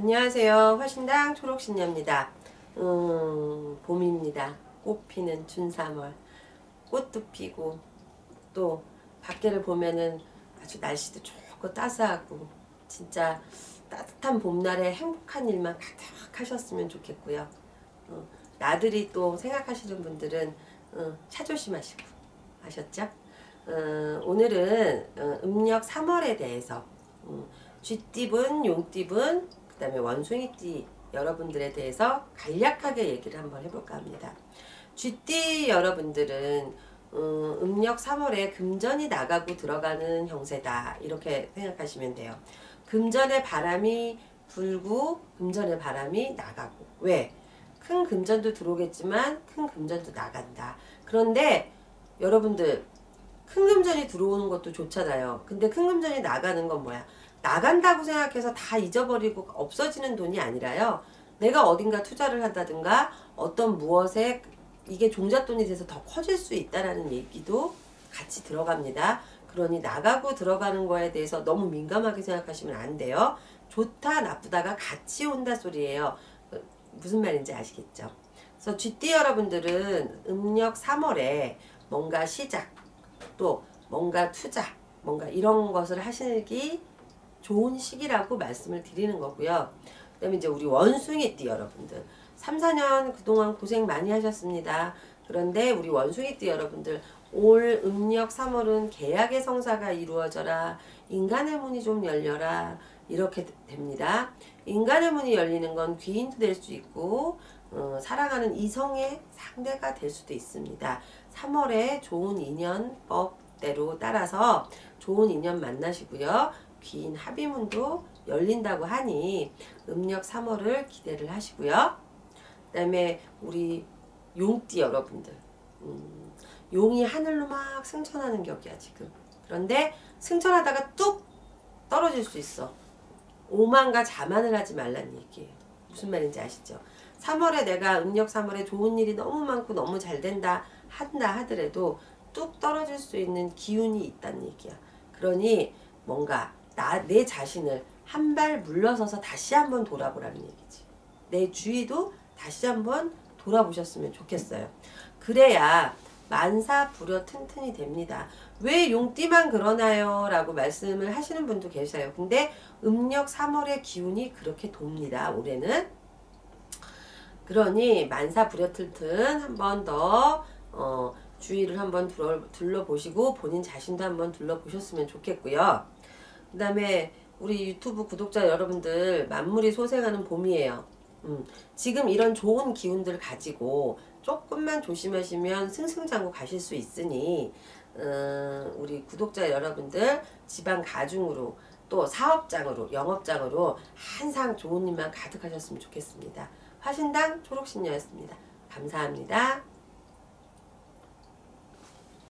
안녕하세요. 화신당 초록신녀입니다. 음, 봄입니다. 꽃 피는 춘삼월. 꽃도 피고 또 밖에를 보면은 아주 날씨도 좋고 따스하고 진짜 따뜻한 봄날에 행복한 일만 가득 하셨으면 좋겠고요. 어, 나들이 또 생각하시는 분들은 어, 차 조심하시고 아셨죠? 어, 오늘은 어, 음력 3월에 대해서 음, 쥐띠분, 용띠분, 그 다음에 원숭이띠 여러분들에 대해서 간략하게 얘기를 한번 해볼까 합니다. 쥐띠 여러분들은 음, 음력 3월에 금전이 나가고 들어가는 형세다 이렇게 생각하시면 돼요. 금전의 바람이 불고 금전의 바람이 나가고 왜? 큰 금전도 들어오겠지만 큰 금전도 나간다. 그런데 여러분들 큰 금전이 들어오는 것도 좋잖아요. 근데 큰 금전이 나가는 건 뭐야? 나간다고 생각해서 다 잊어버리고 없어지는 돈이 아니라요. 내가 어딘가 투자를 한다든가 어떤 무엇에 이게 종잣돈이 돼서 더 커질 수 있다라는 얘기도 같이 들어갑니다. 그러니 나가고 들어가는 거에 대해서 너무 민감하게 생각하시면 안 돼요. 좋다 나쁘다가 같이 온다 소리예요. 무슨 말인지 아시겠죠? 그래서 쥐띠 여러분들은 음력 3월에 뭔가 시작 또 뭔가 투자 뭔가 이런 것을 하시기 좋은 시기라고 말씀을 드리는 거고요. 그 다음에 이제 우리 원숭이띠 여러분들 3, 4년 그동안 고생 많이 하셨습니다. 그런데 우리 원숭이띠 여러분들 올 음력 3월은 계약의 성사가 이루어져라 인간의 문이 좀 열려라 이렇게 됩니다. 인간의 문이 열리는 건 귀인도 될 수 있고 어, 사랑하는 이성의 상대가 될 수도 있습니다. 3월에 좋은 인연법대로 따라서 좋은 인연 만나시고요. 귀인 합의문도 열린다고 하니 음력 3월을 기대를 하시고요. 그 다음에 우리 용띠 여러분들 음, 용이 하늘로 막 승천하는 격이야 지금 그런데 승천하다가 뚝 떨어질 수 있어 오만과 자만을 하지 말란 얘기예요 무슨 말인지 아시죠 3월에 내가 음력 3월에 좋은 일이 너무 많고 너무 잘 된다 한다 하더라도 뚝 떨어질 수 있는 기운이 있다는 얘기야 그러니 뭔가 나, 내 자신을 한 발 물러서서 다시 한번 돌아보라는 얘기지. 내 주위도 다시 한번 돌아보셨으면 좋겠어요. 그래야 만사 불여 튼튼이 됩니다. 왜 용띠만 그러나요? 라고 말씀을 하시는 분도 계세요. 근데 음력 3월의 기운이 그렇게 돕니다. 올해는. 그러니 만사 불여 튼튼 한 번 더 어, 주위를 한번 둘러, 둘러 보시고 본인 자신도 한번 둘러보셨으면 좋겠고요. 그 다음에 우리 유튜브 구독자 여러분들 만물이 소생하는 봄이에요. 음, 지금 이런 좋은 기운들 가지고 조금만 조심하시면 승승장구 가실 수 있으니 음, 우리 구독자 여러분들 지방 가중으로 또 사업장으로 영업장으로 항상 좋은 일만 가득하셨으면 좋겠습니다. 화신당 초록신녀였습니다. 감사합니다.